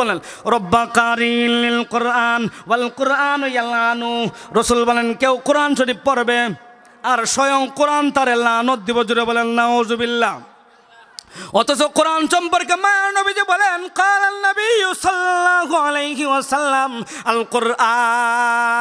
বলেন, রব্বা কোরআন ওয়াল কোরআন ইয়ালানু। রসুল বলেন, কেউ কোরআন শরীফ পড়বে আর স্বয়ং কোরআন তারে লানত দিব। জুড়ে বলেন, নাউজুবিল্লাহ। অথচ কোরআন সম্পর্কে মায়ার নবীজি বলেন কাল নবী সাল্লাল্লাহু আলাইহি ওয়াসাল্লাম আল কোরআন।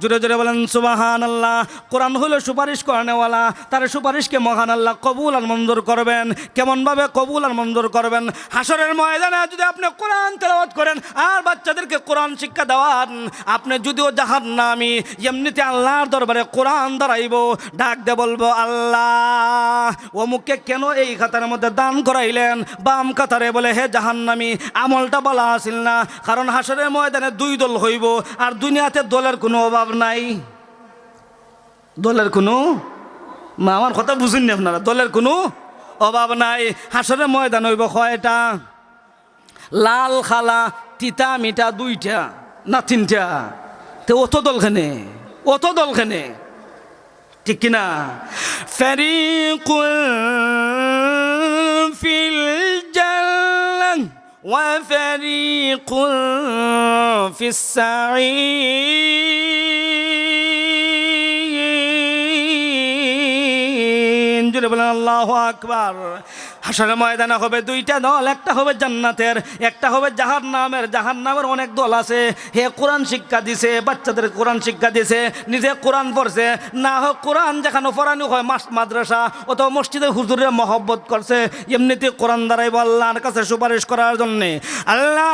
জোরে জোরে বলেন, সুবহানাল্লাহ। কোরআন হলো সুপারিশ করেনেওয়ালা। তার সুপারিশকে মহান আল্লাহ কবুল আর মঞ্জুর করবেন। কেমনভাবে কবুল আর মঞ্জুর করবেন? হাসরের ময়দানে যদি আপনি কোরআন তেলাওয়াত করেন, আর বাচ্চাদেরকে কোরআন শিক্ষা দেওয়ান, আপনি যদিও জাহান নামি এমনিতে আল্লাহর দরবারে কোরআন দাঁড়াইব। ডাক দে বলব, আল্লাহ, অমুককে কেন এই খাতার মধ্যে দান করাইলেন? বাম কাতারে বলে, হে জাহান্নামি, আমলটা বলা আসিল না। কারণ হাসরের ময়দানে দুই দল হইব, আর দুনিয়াতে দলের কোনো অভাব নাই। দলের কোনো মা, আমার কথা বুঝুন আপনারা? দলের কোনো অভাব নাই। হাসরের ময়দান হইব কয়টা? লাল, খালা, তিতা, মিঠা, দুইটা না তিনটা? তো অত দলখানে অত দলখানে ঠিক কিনা? ফেরিকুল ফিল জান্নাহ وفريق في السعيد. جل الله أكبر. হাসরের ময়দানে হবে দুইটা দল, একটা হবে জান্নাতের, একটা হবে জাহার নামের জাহার নামের অনেক দল আছে। হে কোরআন শিক্ষা দিছে, বাচ্চাদের কোরআন শিক্ষা দিছে, নিজে কোরআন পড়ছে। না হোক কোরআন যেখানে পড়ানো হয়, মাস মাদ্রাসা অথবা মসজিদে হুজুরে মহব্বত করছে, এমনিতে কোরআন দ্বারাই আল্লাহর কাছে সুপারিশ করার জন্যে। আল্লাহ,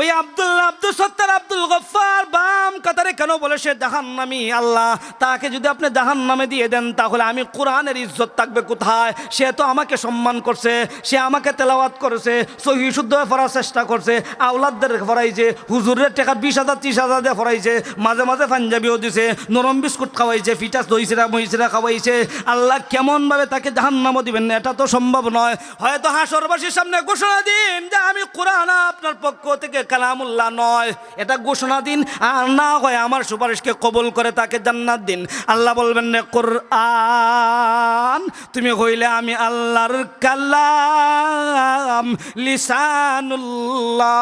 ওই আব্দুল্লাহ আব্দুল সত্তার আব্দুল গফার বাম কাতারে কেন বলে সে জাহান নামি আল্লাহ, তাকে যদি আপনি জাহান নামে দিয়ে দেন, তাহলে আমি কোরআনের ইজ্জত থাকবে কোথায়? সে তো আমাকে সম্মান করছে, সে আমাকে তেলাওয়াত করেছে, সহি শুদ্ধ পড়ার চেষ্টা করছে, আওলাদদের ফরাইছে, হুজুরের টাকা বিশ হাজার, ত্রিশ হাজার দিয়ে ফরাইছে, মাঝে মাঝে পাঞ্জাবিও দিছে, নরম বিস্কুট খাওয়াইছে, ফিটাস দইছিরা মহিষিরা খাওয়াইছে, আল্লাহ কেমনভাবে তাকে জাহান্নামও দিবেন না, এটা তো সম্ভব নয়। হয়তো হাসরবাসীর সামনে ঘোষণা দিন যে আমি কোরআন আপনার পক্ষ থেকে কালামুল্লাহ নয়। এটা ঘোষণা দিন, আর না হয় আমার সুপারিশকে কবুল করে তাকে জান্নাত দিন। আল্লাহ বলবেন না কোরআন, তুমি হইলে আমি আল্লাহর কালাম, লিসানুল্লাহ,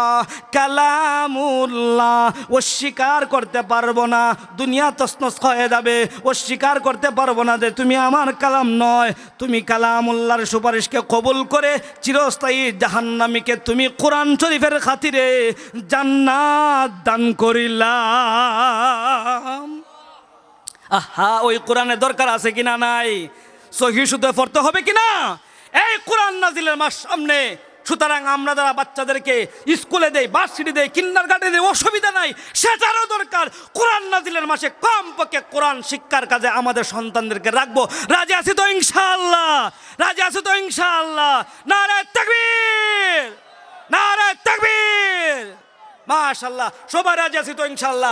কালামুল্লাহ। অস্বীকার করতে পারব না, দুনিয়া তসনস হয়ে যাবে। অস্বীকার করতে পারব না যে তুমি আমার কালাম নয়। তুমি কালামুল্লাহর সুপারিশকে কবুল করে চিরস্থায়ী জাহান্নামীকে তুমি কোরআন শরীফের খাতিরে জান্নাত দান করিলাম। আহা, ওই কোরআনের দরকার আছে কিনা নাই? সহি সুদে পড়তে হবে কিনা? এই কোরআন নাজিলের মাস সামনে, সুতরাং আমরা যারা বাচ্চাদেরকে স্কুলে দেই, ভার্সিটি দেই কিন্ডার গার্ডেনে দেই, অসুবিধা নাই, সেটারও দরকার। কোরআন নাজিলের মাসে কম পক্ষে কোরআন শিক্ষার কাজে আমাদের সন্তানদেরকে রাখব। রাজি আছি তো ইনশাআল্লাহ? রাজি আছি তো ইনশাআল্লাহ? নারে তাকবীর! নারে তাকবীর! মাশাল্লাহ সবাই রাজি আছি তো ইনশাআল্লাহ?